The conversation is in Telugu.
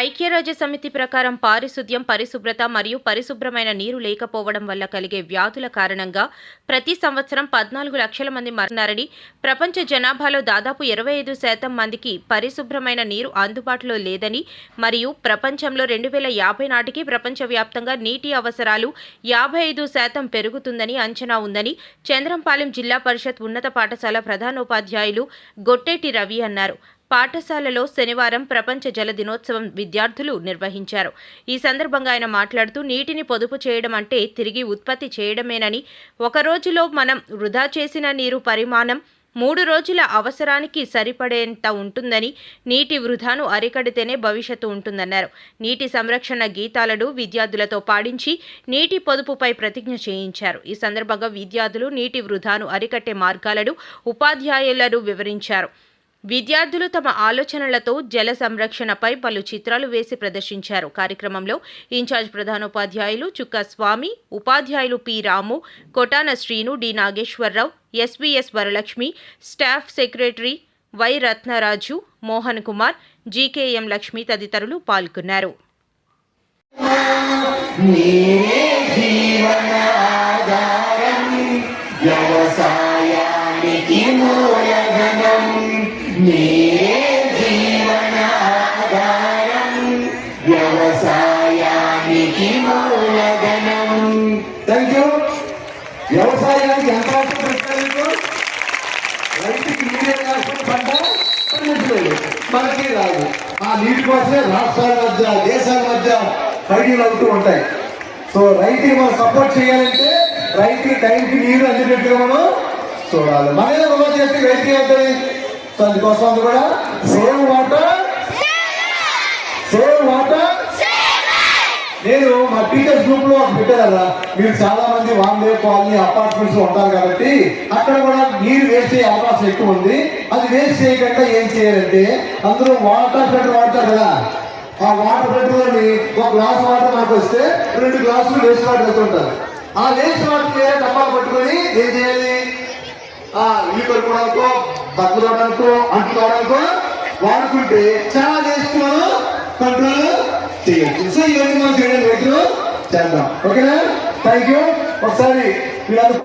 ఐక్యరాజ్య సమితి ప్రకారం పారిశుద్ధ్యం పరిశుభ్రత మరియు పరిశుభ్రమైన నీరు లేకపోవడం వల్ల కలిగే వ్యాధుల కారణంగా ప్రతి సంవత్సరం పద్నాలుగు లక్షల మంది మరణారని ప్రపంచ జనాభాలో దాదాపు ఇరవై ఐదు శాతం మందికి పరిశుభ్రమైన నీరు అందుబాటులో లేదని మరియు ప్రపంచంలో రెండు వేల యాభై నాటికి ప్రపంచవ్యాప్తంగా నీటి అవసరాలు యాభై ఐదు శాతం పెరుగుతుందని అంచనా ఉందని చంద్రంపాలెం జిల్లా పరిషత్ ఉన్నత పాఠశాల ప్రధానోపాధ్యాయులు గొట్టేటి రవి అన్నారు. పాఠశాలలో శనివారం ప్రపంచ జల దినోత్సవం విద్యార్థులు నిర్వహించారు. ఈ సందర్భంగా ఆయన మాట్లాడుతూ నీటిని పొదుపు చేయడం అంటే తిరిగి ఉత్పత్తి చేయడమేనని ఒక రోజులో మనం వృధా చేసిన నీరు పరిమాణం మూడు రోజుల అవసరానికి సరిపడేంత ఉంటుందని నీటి వృధాను అరికడితేనే భవిష్యత్తు ఉంటుందన్నారు. నీటి సంరక్షణ గీతాలను విద్యార్థులతో పాడించి నీటి పొదుపుపై ప్రతిజ్ఞ చేయించారు. ఈ సందర్భంగా విద్యార్థులు నీటి వృధాను అరికట్టే మార్గాలను ఉపాధ్యాయులను వివరించారు. విద్యార్థులు తమ ఆలోచనలతో జల సంరక్షణపై పలు చిత్రాలు వేసి ప్రదర్శించారు. కార్యక్రమంలో ఇన్ఛార్జ్ ప్రధానోపాధ్యాయులు చుక్క స్వామి ఉపాధ్యాయులు P Ramu Kotana Srinu D Nageswara Rao SVS Varalakshmi staff secretary Y Ratnaraju Mohan Kumar GKM Lakshmi తదితరులు పాల్గొన్నారు. వ్యవసాయానికి మూలధనం. నీరే జీవనాధారం వ్యవసాయానికి మూలధనం. థ్యాంక్ యూ వ్యవసాయానికి ఎంత అవసరం రైతుకి నీరే కాకుండా పంట పండించలేదు. మనకి రాదు. ఆ నీటి కోసమే రాష్ట్రాల మధ్య దేశాల మధ్య ఫైటింగ్ అవుతూ ఉంటాయి. సో రైతుకి మనం సపోర్ట్ చేయాలంటే రైతుకి టైంకి నీరు అందేటట్టుగా మనం చూడాలి. మనమే వృధా చేస్తే రైతుకి అవుతుంది సో అందుకోసం అది కూడా. సేవ్ వాటర్ సేవ్ వాటర్ నేను మా టీచర్స్ గ్రూప్లో ఒకటి కదా. మీరు చాలా మంది వన్ కాలనీ అపార్ట్మెంట్స్లో ఉంటారు కాబట్టి అక్కడ కూడా నీరు వేస్ట్ అయ్యే అవకాశం ఎక్కువ ఉంది. అది వేస్ట్ చేయకుండా ఏం చేయాలంటే అందరూ వాటర్ ఫిల్టర్ వాడతారు కదా. ఆ వాటర్ ఫిల్టర్ ఒక గ్లాస్ వాటర్ మనకు వస్తే రెండు గ్లాసులు వేస్ట్ వాటర్ వెళ్తుంటారు ఆ వేస్ట్ వాటర్ వేరే డబ్బాలు పట్టుకొని ఏం చేయాలి? ఇల్లు కడుకోవడానికో బట్టలు తోవడానికో అంటు తోవడానికో వాడుకుంటే చాలా వేస్ట్ మనం కంట్రోల్ చేయొచ్చు సో ఇవన్నీ మనం చేయడం రైతులు చేద్దాం ఓకేనా? థ్యాంక్ యూ ఒకసారి మీరందరూ